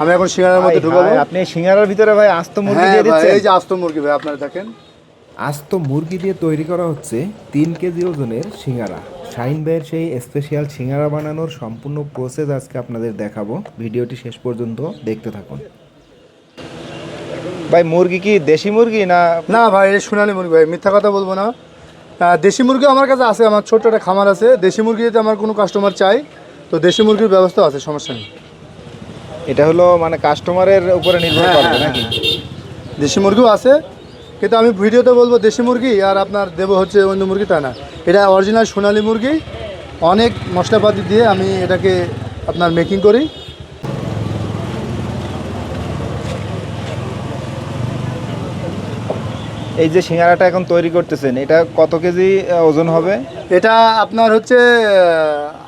আমি এখন সিঙ্গারার মধ্যে ঢুকাবো। ভাই, আপনি সিঙ্গারার ভিতরে ভাই আস্ত মুরগি হ্যাঁ দিয়ে দিচ্ছেন? এই যে আস্ত মুরগি ভাই আপনারা দেখেন। আস্ত মুরগি দিয়ে তৈরি করা হচ্ছে তিন কেজি ওজনের সিঙ্গারা। শাহিন ভাইয়ের সেই স্পেশাল সিঙ্গারা বানানোর সম্পূর্ণ প্রসেস আজকে আপনাদের দেখাবো। ভিডিওটি শেষ পর্যন্ত দেখতে থাকুন। ভাই মুরগি কি দেশি মুরগি না? না ভাই এই সোনালি মুরগি ভাই মিথ্যা কথা বলব না। দেশি মুরগি আমার কাছে আছে আমার ছোট্ট একটা খামার আছে। দেশি মুরগি যদি আমার কোনো কাস্টমার চাই তো দেশি মুরগির ব্যবস্থা আছে সমস্যা নেই। এটা হলো মানে কাস্টমারের উপরে নির্ভর হ্যাঁ, করবে হ্যাঁ, নাকি? দেশি মুরগিও আছে কিন্তু আমি ভিডিওতে বলব দেশি মুরগি আর আপনার দেবো হচ্ছে অন্য মুরগি তা না। এটা অরিজিনাল সোনালি মুরগি অনেক মশলাপাতি দিয়ে আমি এটাকে আপনার মেকিং করি। এই যে সিঙ্গারাটা এখন তৈরি করতেছেন এটা কত কেজি ওজন হবে? এটা আপনার হচ্ছে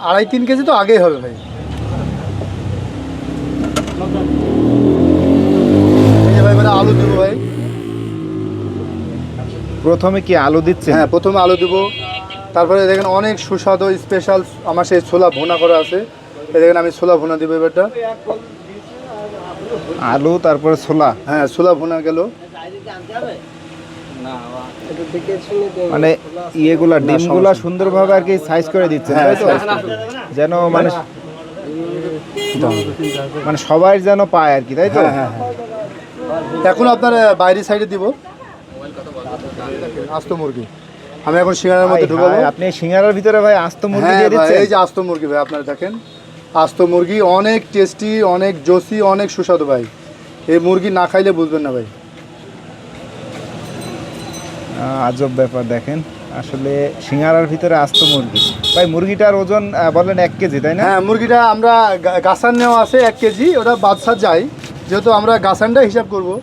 আড়াই তিন কেজি তো আগেই হবে ভাই। এই যে ভাই এবারে আলু দেবো ভাই। প্রথমে কি আলু দিচ্ছে হ্যাঁ প্রথমে আলু দেবো। তারপরে দেখেন অনেক সুস্বাদু স্পেশাল আমার সেই ছোলা ভুনা করা আছে। দেখেন আমি ছোলা ভুনা দেবো এবারটা। আলু তারপরে ছোলা? হ্যাঁ ছোলা ভুনা গেল। মানে ইয়েগুলা ডিমগুলা সুন্দরভাবে আর কি সাইজ করে দিচ্ছে হ্যাঁ, যেন মানে মানে সবাই যেন পায় আর কি তাই তো? হ্যাঁ হ্যাঁ হ্যাঁ। এখন আপনার বাইরের সাইডে দিব? আস্ত মুরগি। আমি এখন সিঙ্গারার মধ্যে ঢুকাবো। আপনি সিঙ্গারার ভিতরে ভাই আস্ত মুরগি দিয়ে দিচ্ছেন? এই যে আস্ত মুরগি ভাই আপনারা দেখেন। আস্ত মুরগি অনেক টেস্টি অনেক জসি অনেক সুস্বাদু ভাই। এই মুরগি না খাইলে বুঝবেন না ভাই। আজব ব্যাপার দেখেন। আসলে সিঙ্গারার ভিতরে আস্ত মুরগি। ভাই মুরগিটার ওজন বলেন এক কেজি তাই না? হ্যাঁ মুরগিটা আমরা গাছান নেওয়া আছে এক কেজি ওটা বাদশা যাই। যেহেতু আমরা গাছানটা হিসাব করব।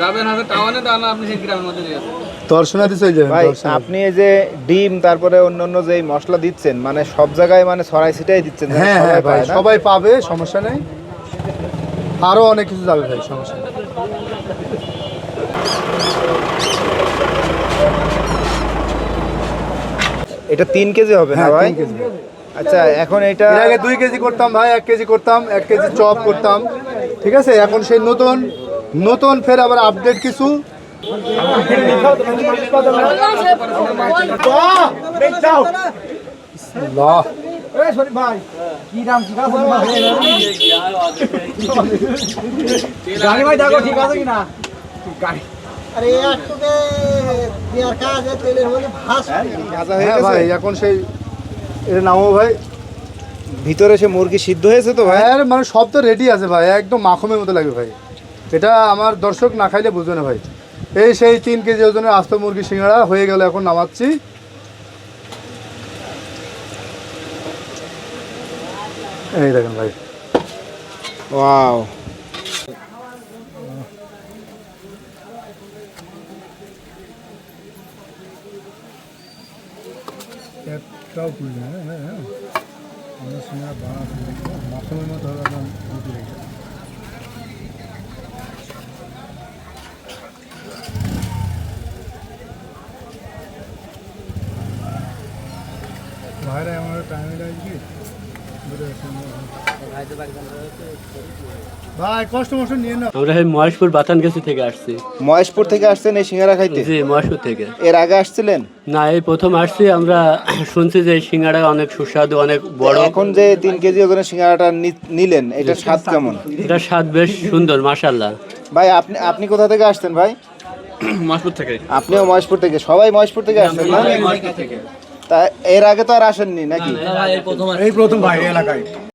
যাবেন হাতে টাওয়ানে আপনি সেই গ্রামের মধ্যে দিয়ে চলে যাবেন ভাই আপনি এই যে ডিম তারপরে অন্যান্য যে মশলা দিচ্ছেন মানে সব জায়গায় মানে ছড়াই ছিটাই দিচ্ছেন হ্যাঁ সবাই হ্যাঁ ভাই সবাই পাবে সমস্যা নেই। আরও অনেক কিছু যাবে ভাই সমস্যা নেই। এটা তিন কেজি হবে না হ্যাঁ, ভাই? আচ্ছা এখন এটা এর আগে দুই কেজি করতাম ভাই এক কেজি করতাম এক কেজি চপ করতাম। ঠিক আছে এখন সেই নতুন নতুন ফের আবার আপডেট কিছু। হয়ে ভাই, এখন সেই এটা নামো ভাই। ভিতরে সে মুরগি সিদ্ধ হয়েছে তো ভাই। হ্যাঁ মানে সব তো রেডি আছে ভাই, একদম মাখমের মতো লাগবে ভাই। এটা আমার দর্শক না খাইলে বুঝবে না ভাই। এই সেই তিন কেজি ওজনের আস্ত মুরগি সিঙ্গাড়া হয়ে গেল এখন নামাচ্ছি। এই দেখেন ভাই। ওয়াও। একটাও হ্যাঁ হ্যাঁ সিঙ্গাড়া বানাতে মাখমের মতো ভাইরা আমার টাইমে লাগবে ভাই কষ্ট মষ্ট নিয়ে না আমরা এই মহেশপুর বাতানগাছি থেকে আসছি। মহেশপুর থেকে আসছেন এই সিঙ্গারা খাইতে? জি মহেশপুর থেকে। এর আগে আসছিলেন? না এই প্রথম আসছি আমরা শুনছি যে এই অনেক সুস্বাদু অনেক বড়। এখন যে তিন কেজি ওজনের সিঙ্গারাটা নিলেন এটা স্বাদ কেমন? এটা স্বাদ বেশ সুন্দর মাশাল্লাহ ভাই আপনি আপনি কোথা থেকে আসছেন ভাই? মহেশপুর থেকে। আপনিও মহেশপুর থেকে। সবাই মহেশপুর থেকে আসছেন না? তা এর আগে তো আর আসেননি নাকি? এই প্রথম এই প্রথম ভাই এলাকায়।